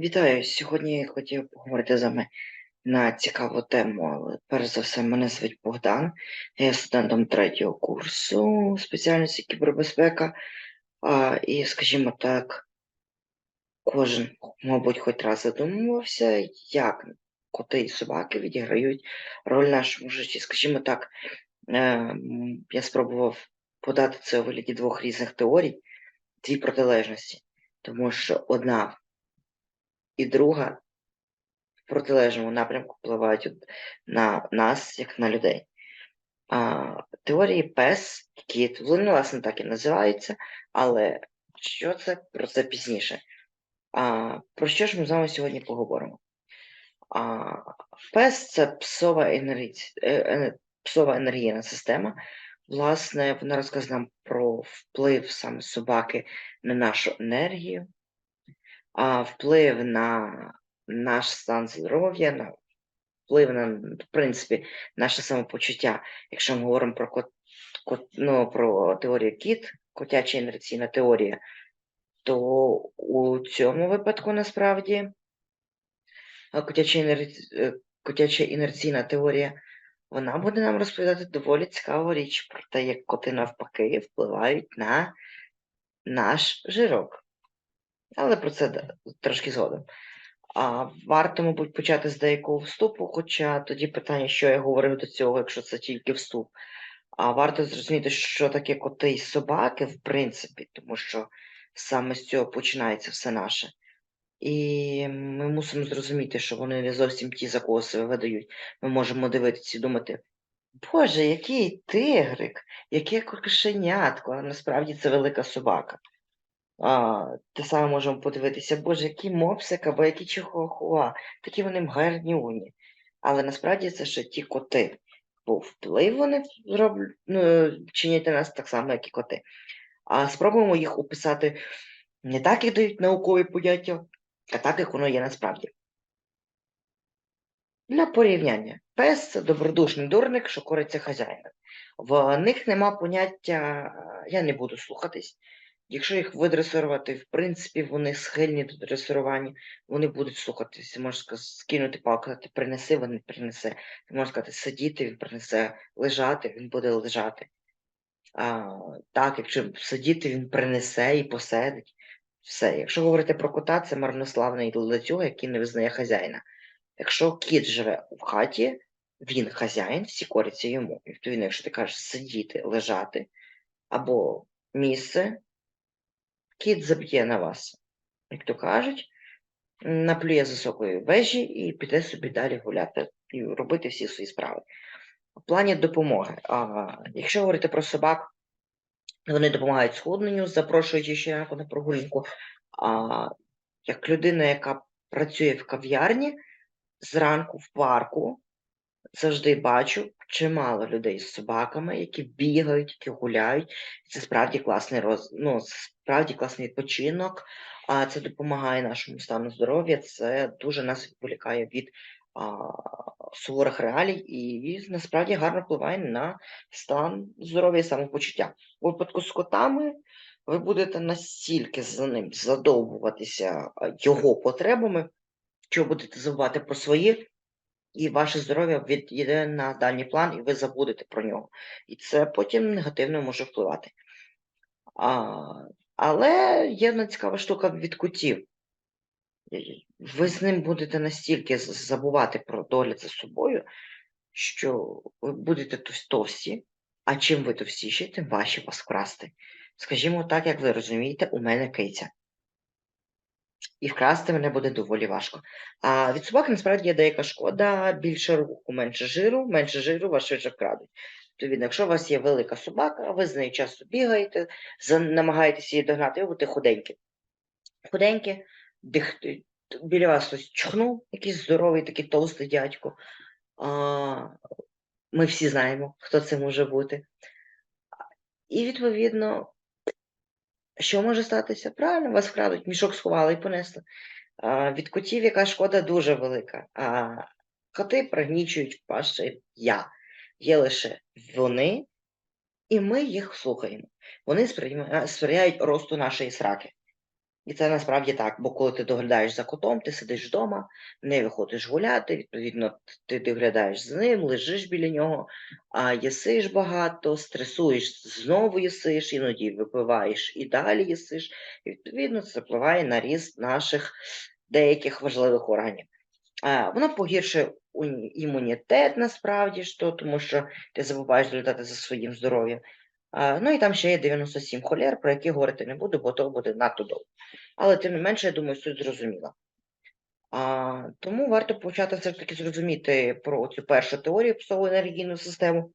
Вітаю! Сьогодні я хотів поговорити з вами на цікаву тему. Але перш за все, мене звуть Богдан. Я студентом третього курсу спеціальності кібербезпека. А, і, скажімо так, кожен, мабуть, хоч раз задумувався, як коти і собаки відіграють роль в нашому житті. Скажімо так, е, я спробував подати це у вигляді двох різних теорій, дві протилежності, тому що одна і друга в протилежному напрямку впливають на нас, як на людей. А, Теорії пес, кіт, вони, власне, так і називаються, але що це про це пізніше? А, Про що ж ми з вами сьогодні поговоримо? А, Пес це псова, енергія, псова енергійна система. Власне, вона розказує нам про вплив саме собаки на нашу енергію, вплив на наш стан здоров'я, на вплив на, в принципі, наше самопочуття. Якщо ми говоримо про кот, кот, ну, про теорію кіт, котяча інерційна теорія, то у цьому випадку насправді котяча, інерці... Е, котяча інерційна теорія. Вона буде нам розповідати доволі цікаву річ про те, як коти навпаки впливають на наш жирок. Але про це трошки згодом. А Варто, мабуть, почати з деякого вступу, хоча тоді питання, що я говорив до цього, якщо це тільки вступ. А варто зрозуміти, що таке коти і собаки, в принципі, тому що саме з цього починається все наше. І ми мусимо зрозуміти, що вони не зовсім ті, за кого себе видають. Ми можемо дивитися і думати, Боже, який тигрик, яке кошенятко, а насправді це велика собака. А, Те саме можемо подивитися, боже, які мопсик або які чихуахуа, такі вони гарнюні. Але насправді це ще ті коти. Бо вплив вони роблять, ну, чинять на нас так само, як і коти. А спробуємо їх описати не так, як дають наукові поняття, а так, як воно є насправді. Для порівняння, пес це добродушний дурник, що кориться хазяїна. В них нема поняття, я не буду слухатись. Якщо їх видресирувати, в принципі, вони схильні до дресирування, вони будуть слухатися, можна сказати, скинути палку, сказати, принеси, він принесе. Ти можна сказати, сидіти, він принесе, лежати, він буде лежати. А, Так, якщо сидіти, він принесе і посидить. Все. Якщо говорити про кота, це марнославний лецюга, який не визнає хазяїна. Якщо кіт живе в хаті, він хазяїн, всі коряться йому. І якщо ти кажеш сидіти, лежати або місце, кіт заб'є на вас, як то кажуть, наплює з високої вежі і піде собі далі гуляти і робити всі свої справи. В плані допомоги. А, Якщо говорити про собак, вони допомагають сходненню, запрошуючи ще на прогулянку. А, Як людина, яка працює в кав'ярні, зранку в парку завжди бачу чимало людей з собаками, які бігають, які гуляють. Це справді класний роз... ну, справді класний відпочинок, а це допомагає нашому стану здоров'я. Це дуже нас відволікає від а, суворих реалій і насправді гарно впливає на стан здоров'я і самопочуття. У випадку з котами. Ви будете настільки за ним задовбуватися його потребами, що будете забувати про свої, і ваше здоров'я відійде на дальній план, і ви забудете про нього. І це потім негативно може впливати. А, Але є одна цікава штука від кутів. Ви з ним будете настільки забувати про догляд за собою, що ви будете товсті, а чим ви товстіші, тим важче вас вкрасти. Скажімо так, як ви розумієте, у мене киця і вкрасти мене буде доволі важко. А від собаки насправді є деяка шкода, більше руху, менше жиру, менше жиру вас швидше вкрадуть. Відповідно, якщо у вас є велика собака, ви з нею часто бігаєте, намагаєтесь її догнати, ви будете худенькі. Худенькі, дих... біля вас хтось чхнув, якийсь здоровий, такий толстий дядько. А, Ми всі знаємо, хто це може бути. І, відповідно, що може статися? Правильно, вас вкрадуть, мішок сховали і понесли. А, Від котів яка шкода дуже велика. А коти пригнічують ваше я. Є лише вони, і ми їх слухаємо. Вони сприяють росту нашої сраки. І це насправді так, бо коли ти доглядаєш за котом, ти сидиш вдома, не виходиш гуляти, відповідно, ти доглядаєш за ним, лежиш біля нього, а їсиш багато, стресуєш, знову їсиш, іноді випиваєш і далі їсиш. І відповідно це впливає на ріст наших деяких важливих органів. А, воно погіршує імунітет насправді ж тому що ти забуваєш доглядати за своїм здоров'ям. Ну і там ще є 97 холер, про які говорити не буду, бо то буде надто довго. Але тим не менше, я думаю, суть зрозуміла. А, тому варто почати все ж таки зрозуміти про цю першу теорію псову енергійну систему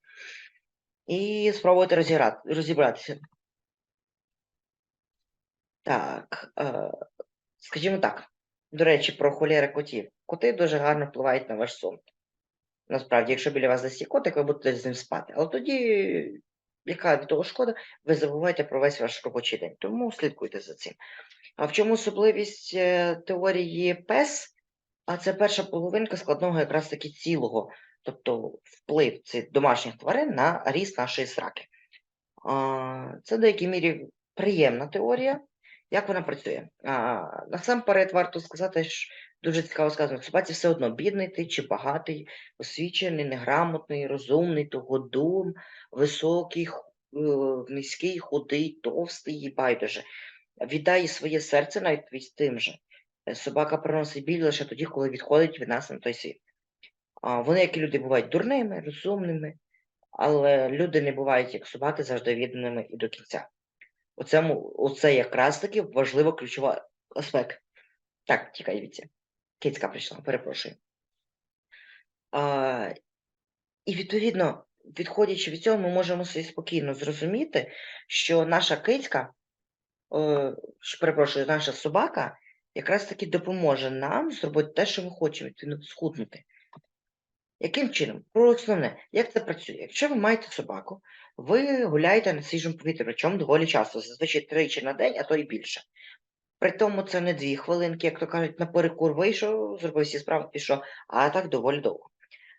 і спробувати розіграти, розібратися. Так, е, скажімо так, до речі, про холєри котів. Коти дуже гарно впливають на ваш сон. Насправді, якщо біля вас є котик, ви будете з ним спати. Але тоді, яка від того шкода, ви забуваєте про весь ваш робочий день. Тому слідкуйте за цим. А в чому особливість е, теорії ПЕС? А це перша половинка складного якраз таки цілого, тобто вплив цих домашніх тварин на ріст нашої сраки. Це в деякій мірі приємна теорія. Як вона працює? Насамперед варто сказати, дуже цікаво сказано, собаці все одно бідний ти чи багатий, освічений, неграмотний, розумний, тугодум, високий, е, низький, худий, товстий і байдуже. Віддай своє серце навіть тим же. Е, Собака приносить біль лише тоді, коли відходить від нас на той світ. А, Вони, як і люди, бувають дурними, розумними, але люди не бувають, як собаки, завжди відданими і до кінця. Оцему, оце якраз таки важлива ключова аспект. Так, тікай дивіться. Кицька прийшла, перепрошую. А, і відповідно, відходячи від цього, ми можемо собі спокійно зрозуміти, що наша кицька, е, перепрошую, наша собака якраз таки допоможе нам зробити те, що ми хочемо, відповідно, схуднути. Яким чином? Про основне, як це працює? Якщо ви маєте собаку, ви гуляєте на свіжому повітрі, причому доволі часто, зазвичай тричі на день, а то й більше. При тому це не дві хвилинки, як то кажуть, на перекур вийшов, зробив всі справи, пішов, а так доволі довго.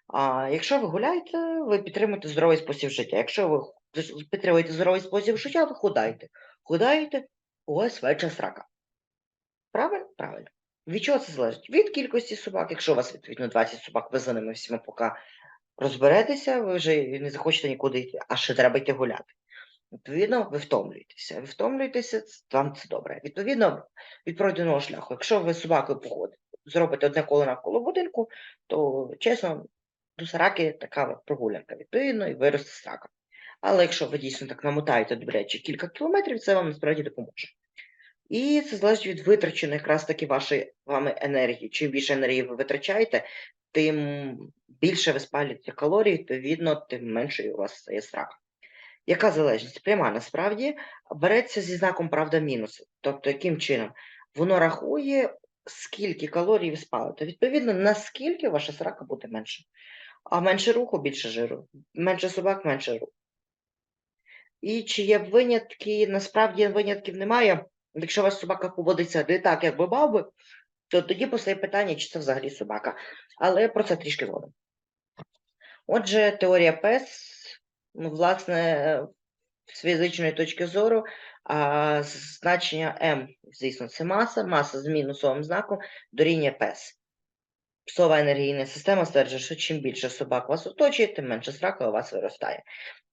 А якщо ви гуляєте, ви підтримуєте здоровий спосіб життя. Якщо ви підтримуєте здоровий спосіб життя, ви худаєте. Худаєте, у вас веча срака. Правильно? Правильно. Від чого це залежить? Від кількості собак. Якщо у вас відповідно 20 собак, ви за ними всіма поки розберетеся, ви вже не захочете нікуди йти, а ще треба йти гуляти. Відповідно, ви втомлюєтеся. Ви втомлюєтеся, вам це добре. Відповідно, від пройденого шляху, якщо ви з собакою походите, зробите одне коло навколо будинку, то чесно, до сраки така прогулянка, відповідно, і виросте срака. Але якщо ви дійсно так намотаєте добряче кілька кілометрів, це вам насправді допоможе. І це залежить від витраченої якраз таки вашої вами енергії. Чим більше енергії ви витрачаєте, тим більше ви спалюєте калорій, відповідно, тим меншою у вас стає страх. Яка залежність? Пряма насправді береться зі знаком правда мінус. Тобто, яким чином? Воно рахує, скільки калорій ви спалите. Відповідно, наскільки ваша срака буде менше. А менше руху, більше жиру. Менше собак, менше руху. І чи є винятки? Насправді винятків немає. Якщо у вас собака поводиться не так, як би мав би, то тоді постає питання, чи це взагалі собака. Але про це трішки згодом. Отже, теорія ПЕС, ну, власне, з фізичної точки зору, а, значення М, звісно, це маса, маса з мінусовим знаком дорівнює ПЕС. Псова енергійна система стверджує, що чим більше собак вас оточує, тим менше срака у вас виростає.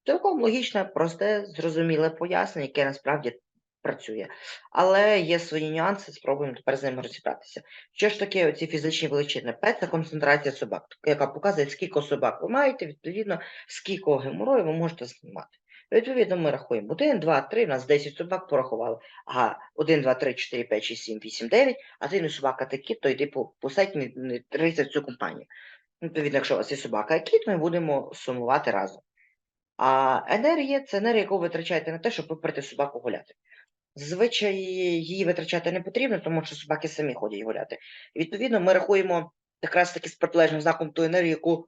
Цілком логічне, просте, зрозуміле пояснення, яке насправді працює. Але є свої нюанси, спробуємо тепер з ними розібратися. Що ж таке оці фізичні величини? П це концентрація собак, яка показує, скільки собак ви маєте, відповідно, скільки геморою ви можете знімати. Відповідно, ми рахуємо 1, 2, 3, у нас 10 собак порахували. Ага, 1, 2, 3, 4, 5, 6, 7, 8, 9, а ти не собака такі, то йди по, по не, не трися в цю компанію. Відповідно, якщо у вас є собака і кіт, ми будемо сумувати разом. А енергія це енергія, яку ви витрачаєте на те, щоб випрати собаку гуляти. Зазвичай її витрачати не потрібно, тому що собаки самі ходять гуляти. І відповідно, ми рахуємо якраз таки з протилежним знаком ту енергію, яку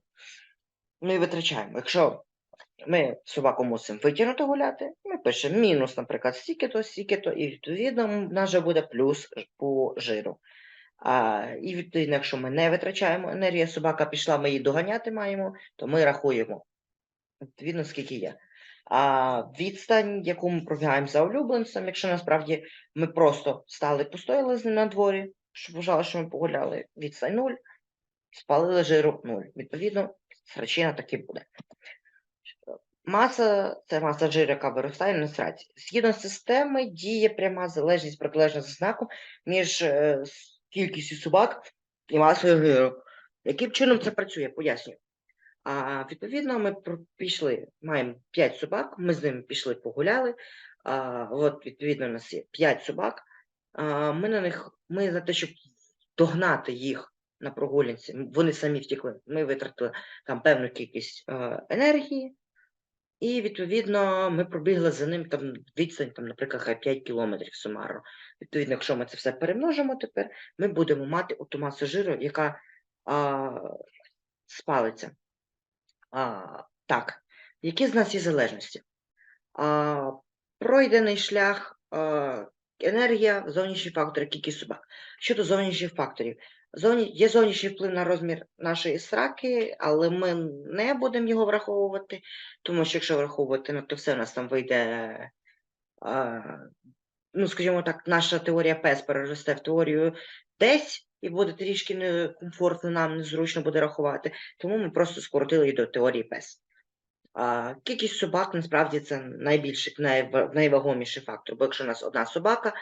ми витрачаємо. Якщо ми собаку мусимо витягнути гуляти, ми пишемо мінус, наприклад, стільки-то, стільки-то, і відповідно в нас вже буде плюс по жиру. А, і відповідно, якщо ми не витрачаємо енергію, собака пішла, ми її доганяти маємо, то ми рахуємо відповідно, скільки є. Відстань, яку ми пробігаємо за улюбленцем, якщо насправді ми просто стали постояли з ним на дворі, щоб вважали, що ми погуляли, відстань 0, спалили жиру 0. Відповідно, срачина таки буде. Маса це маса жиру, яка виростає на сраці. Згідно з системи діє пряма залежність протилежна за знаком між е, кількістю собак і масою жиру. Яким чином це працює? Пояснюю. А, відповідно, ми пішли, маємо 5 собак, ми з ними пішли, погуляли. А, от, відповідно, у нас є 5 собак. А, ми на них, ми за те, щоб догнати їх на прогулянці, вони самі втекли. Ми витратили там певну кількість е, енергії, і відповідно ми пробігли за ним там відстань, там, наприклад, хай 5 кілометрів сумарно. Відповідно, якщо ми це все перемножимо тепер, ми будемо мати оту масу жиру, яка а, спалиться. А, так, які з нас є залежності? А, пройдений шлях, а, енергія, зовнішні фактори, кількість собак. Щодо зовнішніх факторів, Зовні... є зовнішній вплив на розмір нашої сраки, але ми не будемо його враховувати, тому що якщо враховувати, ну, то все у нас там вийде. А, ну, скажімо так, наша теорія ПЕС переросте в теорію десь, і буде трішки некомфортно, нам незручно буде рахувати, тому ми просто скоротили її до теорії ПЕС. А, кількість собак насправді це найбільший, найва- найвагоміший фактор. Бо якщо у нас одна собака,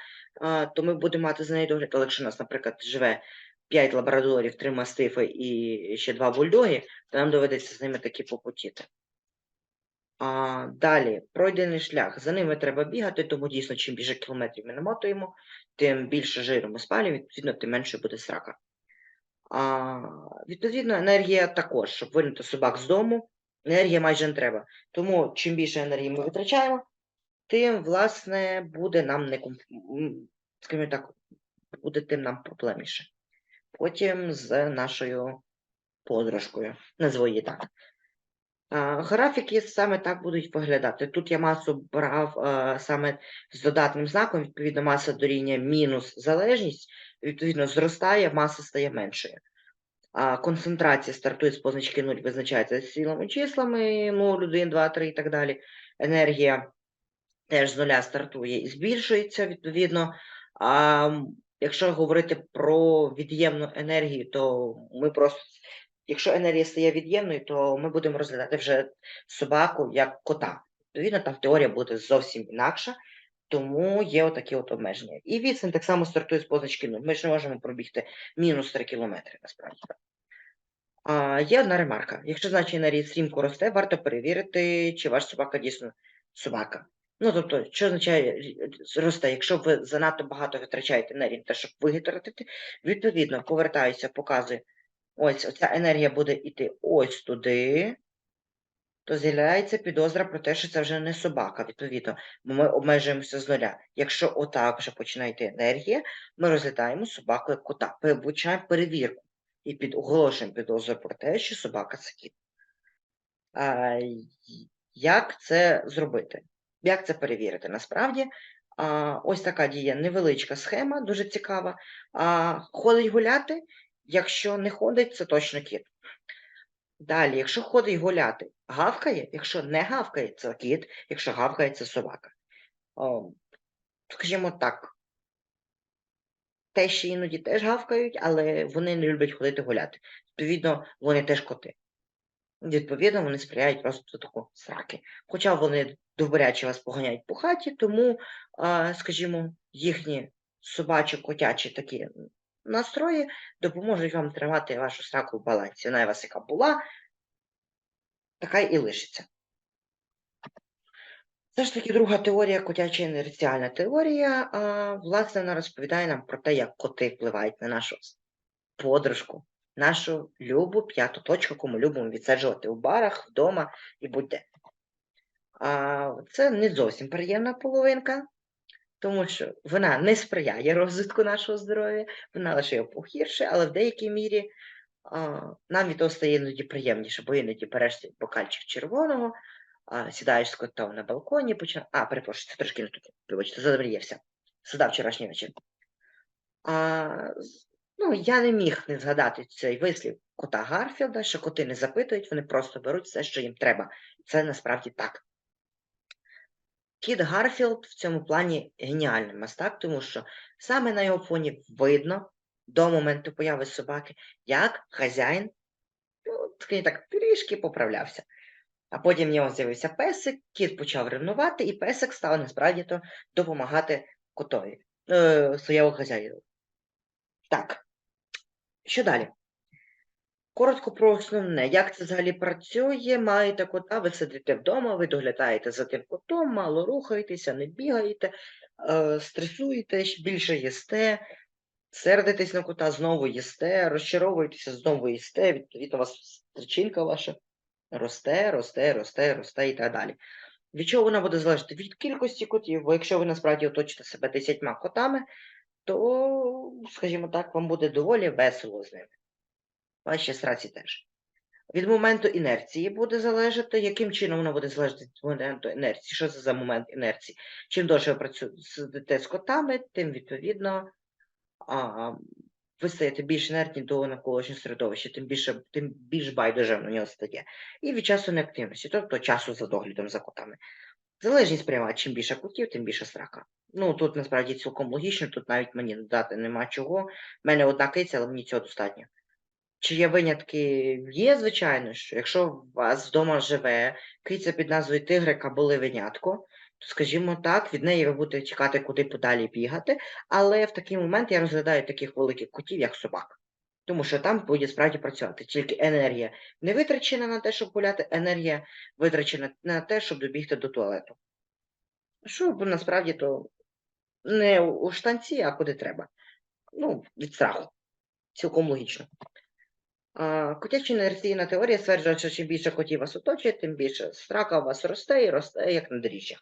а, то ми будемо мати за нею догляд. Але якщо у нас, наприклад, живе 5 лабрадорів, 3 мастифи і ще 2 бульдоги, то нам доведеться з ними таки попотіти. А, далі, пройдений шлях. За ними треба бігати, тому дійсно, чим більше кілометрів ми намотуємо, тим більше жиру ми спалюємо, відповідно, тим менше буде срака. А, відповідно, енергія також, щоб винути собак з дому, енергія майже не треба. Тому чим більше енергії ми витрачаємо, тим, власне, буде нам не комф... скажімо так, буде тим нам проблемніше. Потім з нашою подружкою, назву її так. Графіки саме так будуть виглядати. Тут я масу брав саме з додатним знаком, відповідно, маса дорівнює мінус залежність, відповідно, зростає, маса стає меншою. Концентрація стартує з позначки 0, визначається з цілими числами 0, 1, 2, 3 і так далі. Енергія теж з нуля стартує і збільшується, відповідно. А, якщо говорити про від'ємну енергію, то ми просто, якщо енергія стає від'ємною, то ми будемо розглядати вже собаку як кота. Відповідно, там теорія буде зовсім інакша, тому є отакі от обмеження. І відстань так само стартує з позначки 0. Ми ж не можемо пробігти мінус 3 кілометри, насправді. А, є одна ремарка. Якщо значення енергії стрімко росте, варто перевірити, чи ваш собака дійсно собака. Ну, тобто, що означає е, росте? Якщо ви занадто багато витрачаєте на те, щоб витратити, відповідно, повертаюся, показую, ось оця енергія буде йти ось туди, то з'являється підозра про те, що це вже не собака, відповідно, бо ми обмежуємося з нуля. Якщо отак вже починає йти енергія, ми розглядаємо собаку як кота, починаємо перевірку і під оголошуємо підозру про те, що собака це кіт. А, як це зробити? Як це перевірити? Насправді, а, ось така діє невеличка схема, дуже цікава. А, ходить гуляти, якщо не ходить, це точно кіт. Далі, якщо ходить гуляти, гавкає, якщо не гавкає, це кіт, якщо гавкає, це собака. О, скажімо так, тещі іноді теж гавкають, але вони не люблять ходити гуляти. Відповідно, вони теж коти. Відповідно, вони сприяють просто таку сраки. Хоча вони добряче вас поганяють по хаті, тому, скажімо, їхні собачо-котячі такі настрої допоможуть вам тримати вашу сраку в балансі. Вона у вас яка була, така і лишиться. Все ж таки, друга теорія, котяча інерціальна теорія, а, власне, вона розповідає нам про те, як коти впливають на нашу подружку, нашу любу п'яту точку, ми любимо відсаджувати в барах, вдома і будь-де. Це не зовсім приємна половинка, тому що вона не сприяє розвитку нашого здоров'я, вона лише його погіршує, але в деякій мірі а, нам від того стає іноді приємніше, бо іноді береш бокальчик червоного, а, сідаєш з котом на балконі, починаєш. А, перепрошую, це трошки не тут. Вибачте, задобрієвся. Судав вчорашній вечір. А, ну, я не міг не згадати цей вислів кота Гарфілда, що коти не запитують, вони просто беруть все, що їм треба. Це насправді так. Кіт Гарфілд в цьому плані геніальний мастак, тому що саме на його фоні видно до моменту появи собаки, як хазяїн ну, так, трішки поправлявся. А потім в нього з'явився песик, кіт почав ревнувати, і песик став насправді то допомагати котові, е, своєму хазяїну. Так, що далі? Коротко про основне, як це взагалі працює, маєте кота, ви сидите вдома, ви доглядаєте за тим котом, мало рухаєтеся, не бігаєте, е, стресуєте, більше їсте, сердитесь на кота, знову їсте, розчаровуєтеся, знову їсте, відповідно, у вас тричинка ваша росте, росте, росте, росте і так далі. Від чого вона буде залежати? Від кількості котів, бо якщо ви насправді оточите себе 10 котами, то, скажімо так, вам буде доволі весело з ними. Ваші сраці теж. Від моменту інерції буде залежати, яким чином воно буде залежати від моменту інерції. Що це за момент інерції? Чим довше ви працюєте з котами, тим відповідно а, ви стаєте більш інертні до навколишнього середовища, тим більше, тим більш байдуже на нього стає. І від часу неактивності, тобто часу за доглядом за котами. Залежність пряма, чим більше котів, тим більше страха. Ну тут насправді цілком логічно, тут навіть мені додати нема чого. У мене одна киця, але мені цього достатньо. Чи є винятки? Є, звичайно, що якщо у вас вдома живе киця під назвою Тигрик або Ливенятко, то, скажімо так, від неї ви будете чекати, куди подалі бігати, але в такий момент я розглядаю таких великих котів, як собак. Тому що там буде справді працювати. Тільки енергія не витрачена на те, щоб гуляти, енергія витрачена на те, щоб добігти до туалету. Що насправді то не у штанці, а куди треба. Ну, від страху. Цілком логічно. Котяча інерційна теорія стверджує, що чим більше котів вас оточує, тим більше страка у вас росте і росте, як на дріжджах.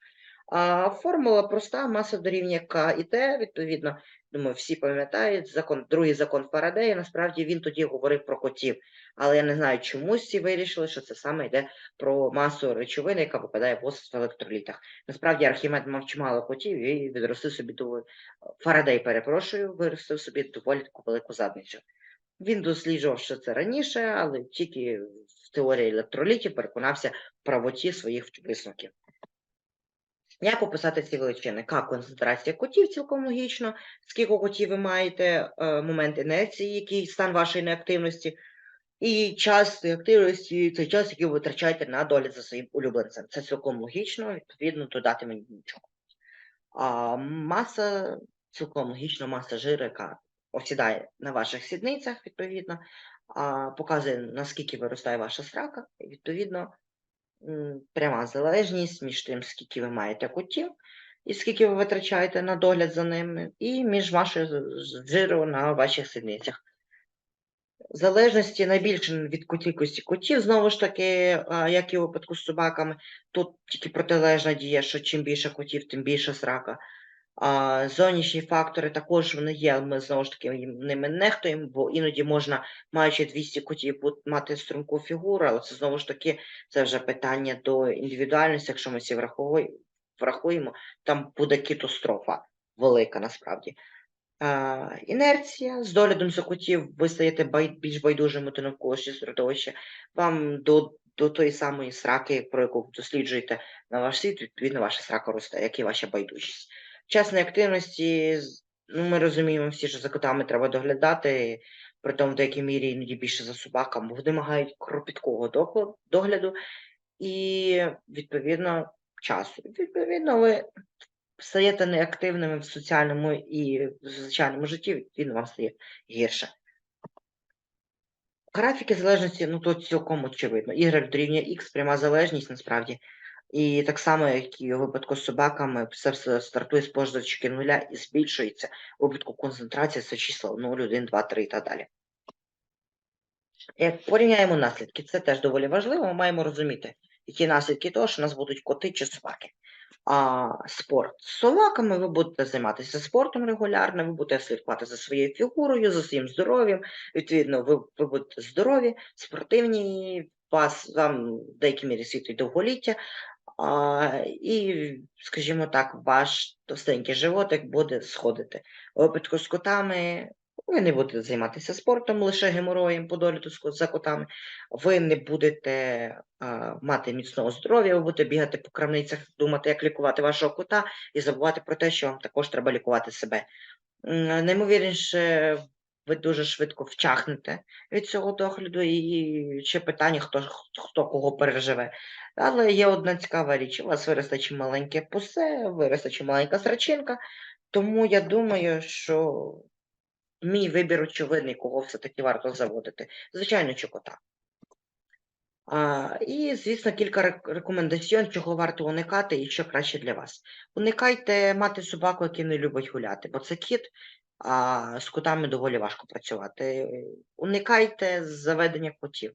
А формула проста, маса дорівнює К і Т, відповідно, думаю, всі пам'ятають, закон, другий закон Фарадея, насправді він тоді говорив про котів. Але я не знаю, чомусь всі вирішили, що це саме йде про масу речовини, яка випадає в осад в електролітах. Насправді Архімед мав чимало котів і відростив собі доволі Фарадей, перепрошую, виростив собі доволі таку велику задницю. Він досліджував, що це раніше, але тільки в теорії електролітів переконався в правоті своїх висновків. Як описати ці величини? К концентрація котів цілком логічно, скільки котів ви маєте, е, момент інерції, який стан вашої неактивності, і час активності це час, який ви витрачаєте на догляд за своїм улюбленцем. Це цілком логічно, відповідно, додати мені нічого. А маса, цілком логічно, маса жиру, яка осідає на ваших сідницях, відповідно, а, показує, наскільки виростає ваша срака, і відповідно пряма залежність між тим, скільки ви маєте котів, і скільки ви витрачаєте на догляд за ними, і між вашою жиру на ваших сідницях. В залежності найбільше від кількості котів, знову ж таки, як і у випадку з собаками, тут тільки протилежна дія, що чим більше котів, тим більше срака. Зовнішні фактори також вони є, ми знову ж таки ними нехтуємо, бо іноді можна, маючи 200 котів, мати струнку фігуру, але це знову ж таки це вже питання до індивідуальності, якщо ми всі врахуємо, там буде кітострофа велика насправді. Інерція з доглядом за котів ви стаєте більш байдужими до навколишнього середовища, вам до до тої самої сраки, про яку досліджуєте на ваш світ, відповідно, ваша срака росте, як і ваша байдужість часної активності, ну, ми розуміємо всі, що за котами треба доглядати, при тому в деякій мірі іноді більше за собаками, бо вимагають кропіткого догляду і, відповідно, часу. Відповідно, ви стаєте неактивними в соціальному і в звичайному житті, відповідно, вам стає гірше. Графіки залежності, ну то цілком очевидно. Y дорівнює X, пряма залежність насправді. І так само, як і у випадку з собаками, все стартує з позначки нуля і збільшується. У випадку концентрації це числа 0, 1, 2, 3 і так далі. Як порівняємо наслідки, це теж доволі важливо, ми маємо розуміти, які наслідки того, що у нас будуть коти чи собаки. А спорт з собаками ви будете займатися спортом регулярно, ви будете слідкувати за своєю фігурою, за своїм здоров'ям. Відповідно, ви, ви будете здорові, спортивні, вас вам в деякій мірі світить довголіття, І, скажімо так, ваш товстенький животик буде сходити. У випадку з котами Ви не будете займатися спортом, лише геморроєм по догляду за котами. Ви не будете а, мати міцного здоров'я, ви будете бігати по крамницях, думати, як лікувати вашого кота, і забувати про те, що вам також треба лікувати себе. Наймовірніше, ви дуже швидко вчахнете від цього догляду, і ще питання, хто, хто кого переживе. Але є одна цікава річ: у вас виросте чи маленьке пусе, виросте чи маленька срачинка, тому я думаю, що мій вибір очевидний, кого все-таки варто заводити. Звичайно, що кота. А, і, звісно, кілька рек- рекомендаціон, чого варто уникати і що краще для вас. Уникайте мати собаку, який не любить гуляти, бо це кіт, а з котами доволі важко працювати. Уникайте заведення котів,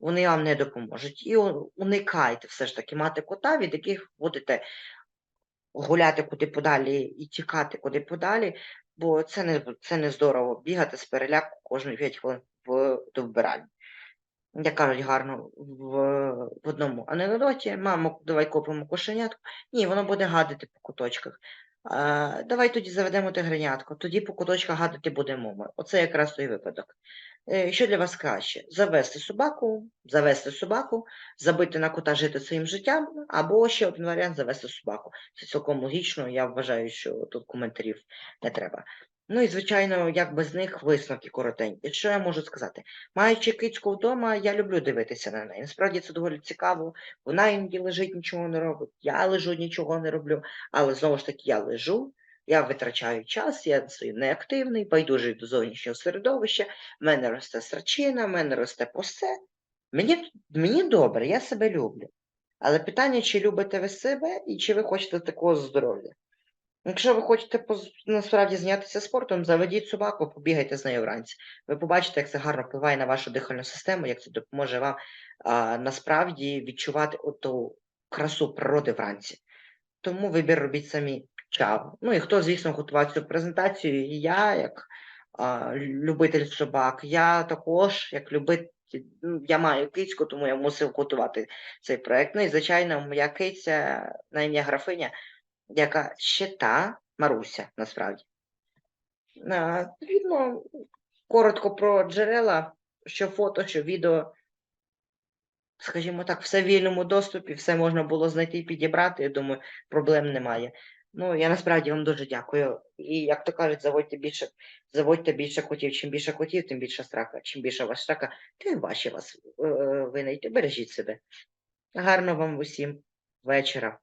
вони вам не допоможуть. І уникайте все ж таки мати кота, від яких будете гуляти куди подалі і тікати куди подалі, бо це не, це не здорово бігати з переляку кожні 5 хвилин в, до вбиральні. Як кажуть гарно в, в одному анекдоті, мамо, давай купимо кошенятку. Ні, воно буде гадити по куточках. Давай тоді заведемо тигренятко, тоді по куточках гадити будемо ми. Оце якраз той випадок. Е, Що для вас краще? Завести собаку, завести собаку, забити на кота жити своїм життям, або ще один варіант завести собаку. Це цілком логічно, я вважаю, що тут коментарів не треба. Ну і, звичайно, як без них висновки коротенькі. Що я можу сказати? Маючи кицьку вдома, я люблю дивитися на неї. Насправді це доволі цікаво. Вона іноді лежить, нічого не робить. Я лежу, нічого не роблю. Але знову ж таки, я лежу, я витрачаю час, я неактивний, байдужий до зовнішнього середовища, в мене росте срачина, в мене росте посе. Мені, мені добре, я себе люблю. Але питання, чи любите ви себе і чи ви хочете такого здоров'я? Якщо ви хочете насправді зайнятися спортом, заведіть собаку, побігайте з нею вранці. Ви побачите, як це гарно впливає на вашу дихальну систему, як це допоможе вам а, насправді відчувати оту красу природи вранці. Тому вибір робіть самі. Чао. Ну і хто, звісно, готував цю презентацію, я, як а, любитель собак, я також, як любитель, ну, я маю кицьку, тому я мусив готувати цей проект. Ну і, звичайно, моя киця на ім'я графиня яка ще та Маруся, насправді. Відповідно, коротко про джерела, що фото, що відео. Скажімо так, все в вільному доступі, все можна було знайти і підібрати. Я думаю, проблем немає. Ну, я насправді вам дуже дякую. І як то кажуть, заводьте більше, заводьте більше котів. Чим більше котів, тим більше страха. Чим більше вас страха, тим важче вас е, винайти. Бережіть себе. Гарно вам усім вечора.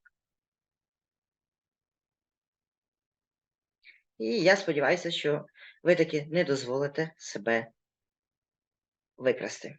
І я сподіваюся, що ви таки не дозволите себе викрасти.